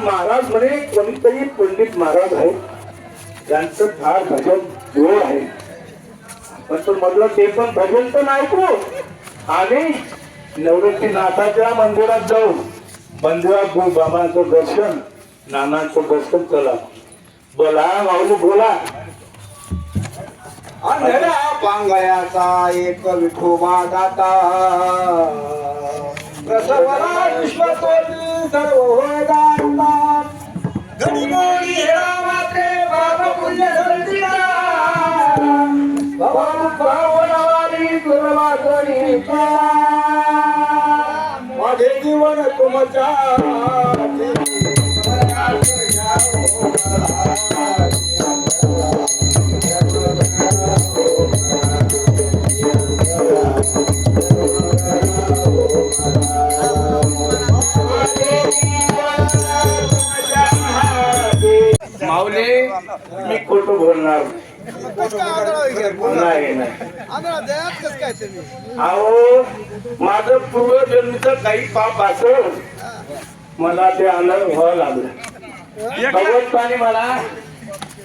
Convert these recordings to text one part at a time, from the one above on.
महाराज म्हणे कोणीतरी पंडित महाराज आहे. त्यांचं फार भजन जोर आहे. पण तो म्हटलं ते पण भजन पण ऐकू आणि निवृत्तीनाथाच्या मंदिरात जाऊ. मंदिरात गुरु बाबांचं दर्शन नानांचं दर्शन करा बोला माऊली बोला. अंधरा पांगळ्याचा एक विठोबा दाता प्रसवला विश्वतोली सर्व होदांता घडी हेळा मात्रे बाप पुण्य माझे जीवन तुमच्या माऊली मी खोटं बोलणार. नाही अहो माझं पूर्वजन्मीचं काही पाप असं मला ते आनंद व्हावं लागलं. भगवंताने मला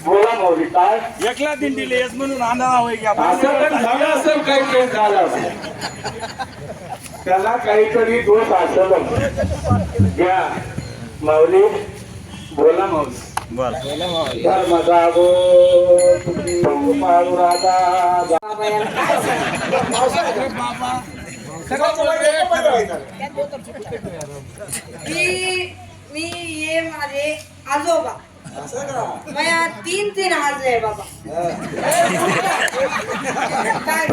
बोला माऊली काय? एकला दिंडीले येस म्हणून. असं पण झालं असेल काही काही झालं असेल. त्याला काहीतरी दोष असेल घ्या. माऊली बोला माऊली. धर्मदा गो मी मी ये माझे आजोबा माझ्या तीन तीन हात आहे बाबा काय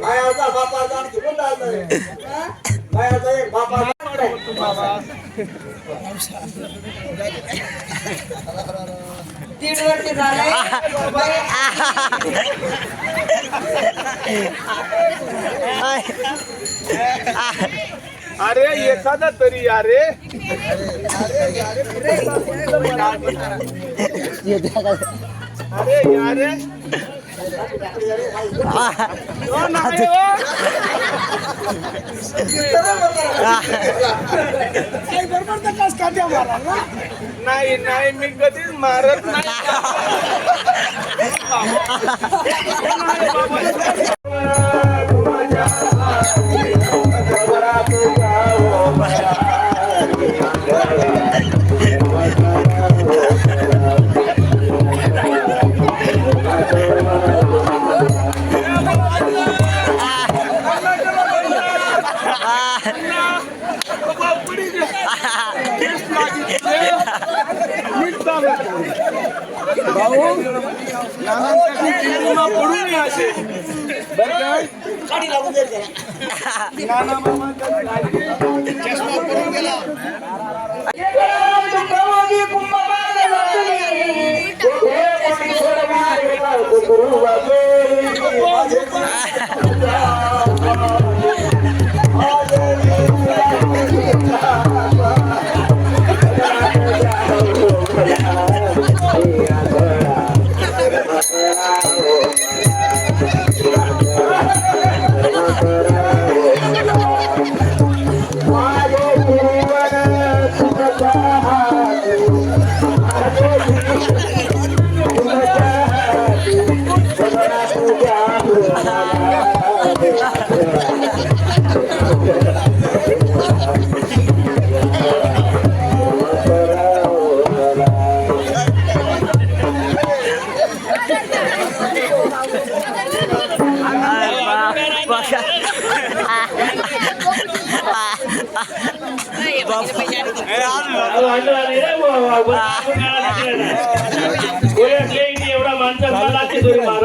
मायाचा बापाचा आणखी कोणता आहे? हं? मायाचा एक बापा वर्ष अरे एखादा तरी अरे अरे यारे. हो, नाही हो. काही बरोबर तर कस काट्या मारा ना? नाही नाही मी कधीच मारत नाही भाऊ नानांसाठी किडीमा पडू नये असे बरं काय नाना তোমার एवढा माणसा मला तरी मार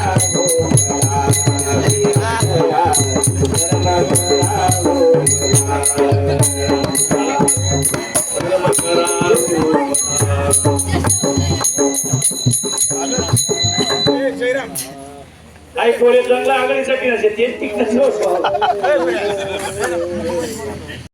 आई जयराम जंगला आघाडीसाठी नसेल ते तिकडे